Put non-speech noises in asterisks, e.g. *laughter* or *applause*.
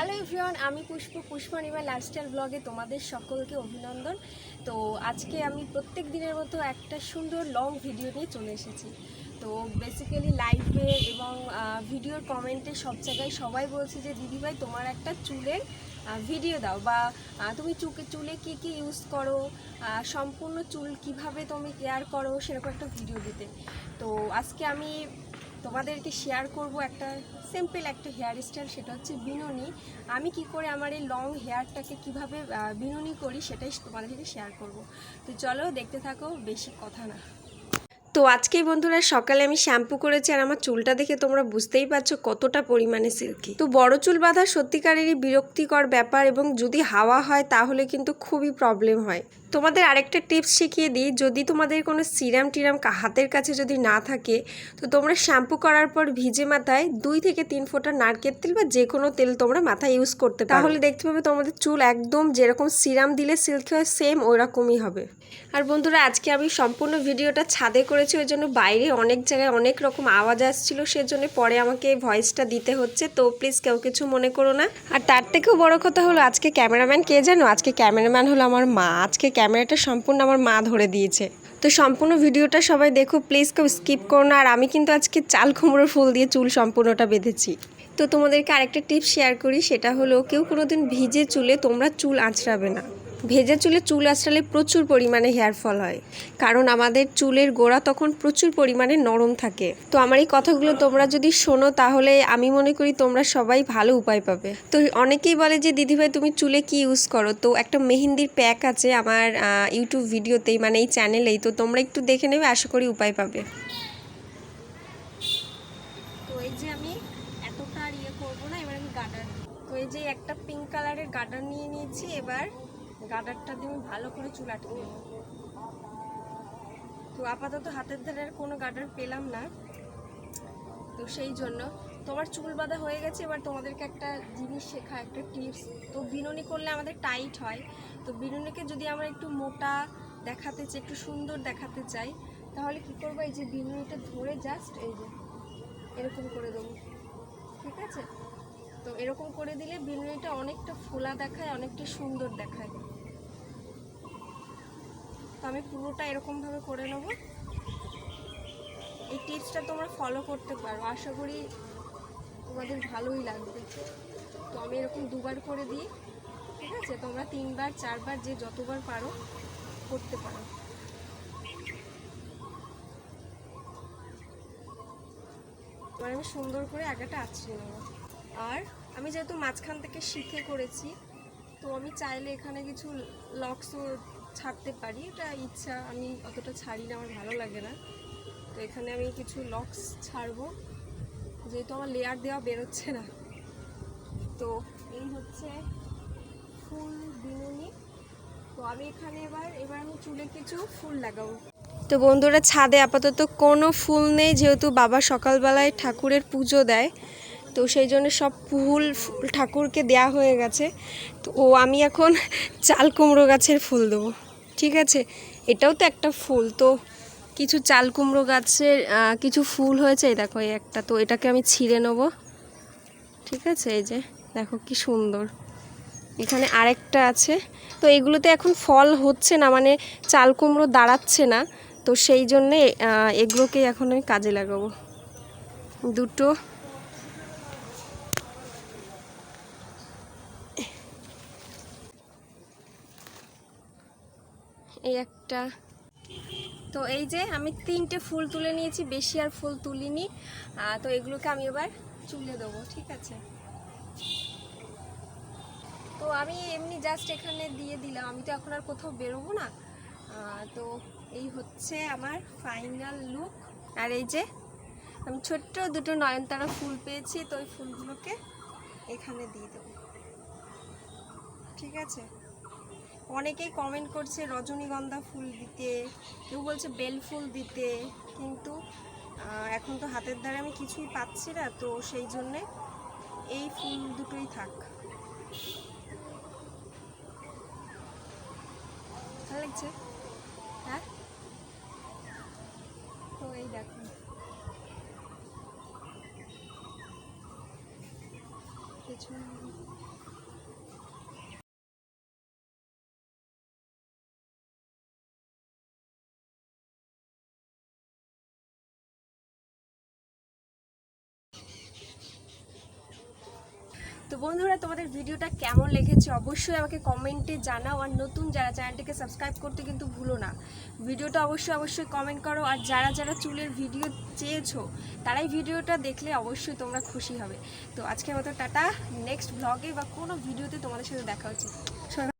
Hello everyone আমি পুষ্প। পুষ্পনিমা lifestyle ব্লগে তোমাদের সকলকে অভিনন্দন। তো আজকে আমি প্রত্যেক দিনের মতো একটা সুন্দর লং ভিডিও নিয়ে চলে এসেছি। তো বেসিক্যালি লাইভে এবং ভিডিওর কমেন্টে সব জায়গায় সবাই বলছে যে, দিদিভাই, তোমার একটা চুলের ভিডিও দাও বা তুমি চুকে, চুলে কি কি ইউজ করো? সম্পূর্ণ চুল কীভাবে তুমি কেয়ার করো? সেরকম একটা ভিডিও দিতে। তো আজকে আমি তোমাদেরকে শেয়ার করব একটা সিম্পল একটা হেয়ার স্টাইল সেটা হচ্ছে বিনুনি। আমি কি করে আমার এই লং হেয়ারটাকে কীভাবে বিনুনি করি সেটাই তোমাদেরকে শেয়ার করব। তো চলো দেখতে থাকো, বেশি কথা না। তো আজকেই বন্ধুরা সকালে আমি শ্যাম্পু করেছি আর আমার চুলটা দেখে তোমরা বুঝতেই পারছ কতটা পরিমাণে সিল্কি তো বড় চুল বাঁধা সত্যিকারেরই বিরক্তিকর ব্যাপার এবং যদি হাওয়া হয় তাহলে কিন্তু খুবই প্রবলেম হয়। তোমাদের আরেকটা টিপস শিখিয়ে দিই, যদি তোমাদের কোনো সিরাম টিরাম হাতের কাছে যদি না থাকে, তো তোমরা শ্যাম্পু করার পর ভিজে মাথায় দুই থেকে তিন ফোঁটা নারকেল তেল বা যে কোনো তেল তোমরা মাথায় ইউজ করতে তাহলে দেখতে পাবে তোমাদের চুল একদম যেরকম সিরাম দিলে সিল্কি হয়, সেম ওরকমই হবে। আর বন্ধুরা, আজকে আমি সম্পূর্ণ ভিডিওটা ছাদে করেছি, ওই জন্য বাইরে অনেক জায়গায় অনেক রকম আওয়াজ আসছিল, সেজন্য পরে আমাকে ভয়েসটা দিতে হচ্ছে, তো প্লিজ কেউ কিছু মনে করো না। আর তার থেকেও বড় কথা হলো, আজকে ক্যামেরাম্যান কে জানো আজকে ক্যামেরাম্যান হলো আমার মা, আজকে ক্যামেরাটা সম্পূর্ণ আমার মা ধরে দিয়েছে। তো সম্পূর্ণ ভিডিওটা সবাই দেখো প্লিজ কেউ স্কিপ করো না। আর আমি কিন্তু আজকে চাল, কুমড়োর ফুল দিয়ে চুল সম্পূর্ণটা বেঁধেছি। তো তোমাদেরকে আরেকটা টিপ শেয়ার করি, সেটা হলো কেউ কোনোদিন ভিজে চুলে তোমরা চুল আঁচড়াবে না। ভেজে চুলে চুল আঁচড়ালে প্রচুর পরিমাণে হেয়ার ফল হয়। কারণ আমাদের চুলের গোড়া তখন প্রচুর পরিমাণে নরম থাকে। তো আমার এই কথাগুলো তোমরা যদি শোনো, তাহলে আমি মনে করি তোমরা সবাই ভালো উপায় পাবে। তো অনেকেই বলে যে দিদিভাই তুমি চুলে কি ইউজ করো? তো একটা মেহেন্দির প্যাক আছে আমার ইউটিউব ভিডিওতেই মানে এই চ্যানেলেই তো তোমরা একটু দেখে নেবে, আশা করি উপায় পাবে। তো এই যে আমি ইয়ে করব না, এবার আমি এই যে একটা পিঙ্ক কালারের গার্ডার নিয়ে নিয়েছি, এবার গার্ডারটা দিয়ে ভালো করে চুল আটকে তো আপাতত হাতের ধারে আর কোনো গার্ডার পেলাম না। তো সেই জন্য তোমার চুল বাঁধা হয়ে গেছে, এবার তোমাদেরকে একটা জিনিস শেখা, একটা টিপস। তো বিনুনি করলে আমাদের টাইট হয়। তো বিনুনিকে যদি আমরা একটু মোটা দেখাতে চাই, একটু সুন্দর দেখাতে চাই, তাহলে কি করব? এই যে বিনুনিটা ধরে জাস্ট এই যে এরকম করে দেবো। ঠিক আছে? তো এরকম করে দিলে বিনুনিটা অনেকটা ফোলা দেখায়, অনেকটা সুন্দর দেখায়। আমি পুরোটা এরকমভাবে করে নেব। এই টিপসটা তোমরা ফলো করতে পারো। আশা করি তোমাদের ভালোই লাগবে। তো আমি এরকম দুবার করে দিই, ঠিক আছে? তোমরা তিনবার, চারবার, যে যতবার পারো করতে পারো। এবার আমি সুন্দর করে আগাটা আছড়ে নেব। আর আমি যেহেতু মাঝখান থেকে শিখে করেছি, তো আমি চাইলে এখানে কিছু লক্সও ছাড়তে পারি, এটা ইচ্ছা। আমি অতটা ছাড়ি না, আমার ভালো লাগে না। তো এখানে আমি কিছু লক্স ছাড়বো। যেহেতু আমার লেয়ার দেওয়া বেরোচ্ছে না। তো এই হচ্ছে ফুল বিনুনি। তো আমি এখানে এবার এবার আমি চুলে কিছু ফুল লাগাবো। তো বন্ধুরা, ছাদে আপাতত কোনো ফুল নেই, যেহেতু বাবা সকালবেলায় ঠাকুরের পুজো দেয়। তো সেই জন্য সব ফুল ঠাকুরকে দেয়া হয়ে গেছে। তো ও, আমি এখন *laughs* চাল কুমড়ো গাছের ফুল দেবো। ঠিক আছে? এটাও তো একটা ফুল। তো কিছু চাল কুমড়ো গাছের কিছু ফুল হয়েছে। এই দেখো, এই একটা। তো এটাকে আমি ছিঁড়ে নেব। ঠিক আছে? এই যে, দেখো কি সুন্দর। এখানে আরেকটা আছে। তো এগুলোতে এখন ফল হচ্ছে না মানে চাল কুমড়ো দাঁড়াচ্ছে না। তো সেই জন্যে এগুলোকেই এখন আমি কাজে লাগাবো। দুটো এই একটা। তো এই যে আমি তিনটে ফুল তুলে নিয়েছি, বেশি আর ফুল তুলিনি। তো এগুলোকে আমি এবার চুলে দেবো, ঠিক আছে? তো আমি এমনি জাস্ট এখানে দিয়ে দিলাম। আমি তো এখন আর কোথাও বেরোবো না। তো এই হচ্ছে আমার ফাইনাল লুক আর এই যে আমি ছোট্ট দুটো নয়নতারা ফুল পেয়েছি, তো ওই ফুলগুলোকে এখানে দিয়ে দেবো। ঠিক আছে? অনেকেই কমেন্ট করছে, রজনীগন্ধা ফুল দিতে, কেউ বলছে বেল ফুল দিতে, কিন্তু এখন তো হাতের দ্বারা আমি কিছুই পাচ্ছি না, তো সেই জন্যে এই ফুল দুটোই থাক। ভালো লাগছে? হ্যাঁ? তো এই দেখো। পেছনে তো বন্ধুরা, তোমাদের ভিডিওটা কেমন লেগেছে অবশ্যই আমাকে কমেন্টে জানাও আর নতুন যারা চ্যানেলটিকে সাবস্ক্রাইব করতে কিন্তু ভুলো না। ভিডিওটা অবশ্যই অবশ্যই কমেন্ট করো আর যারা যারা চুলের ভিডিও চেয়েছো, তারাই ভিডিওটা দেখলে অবশ্যই তোমরা খুশি হবে। তো আজকে মতো টাটা নেক্সট ব্লগে বা কোনো ভিডিওতে তোমাদের সাথে দেখা হচ্ছে।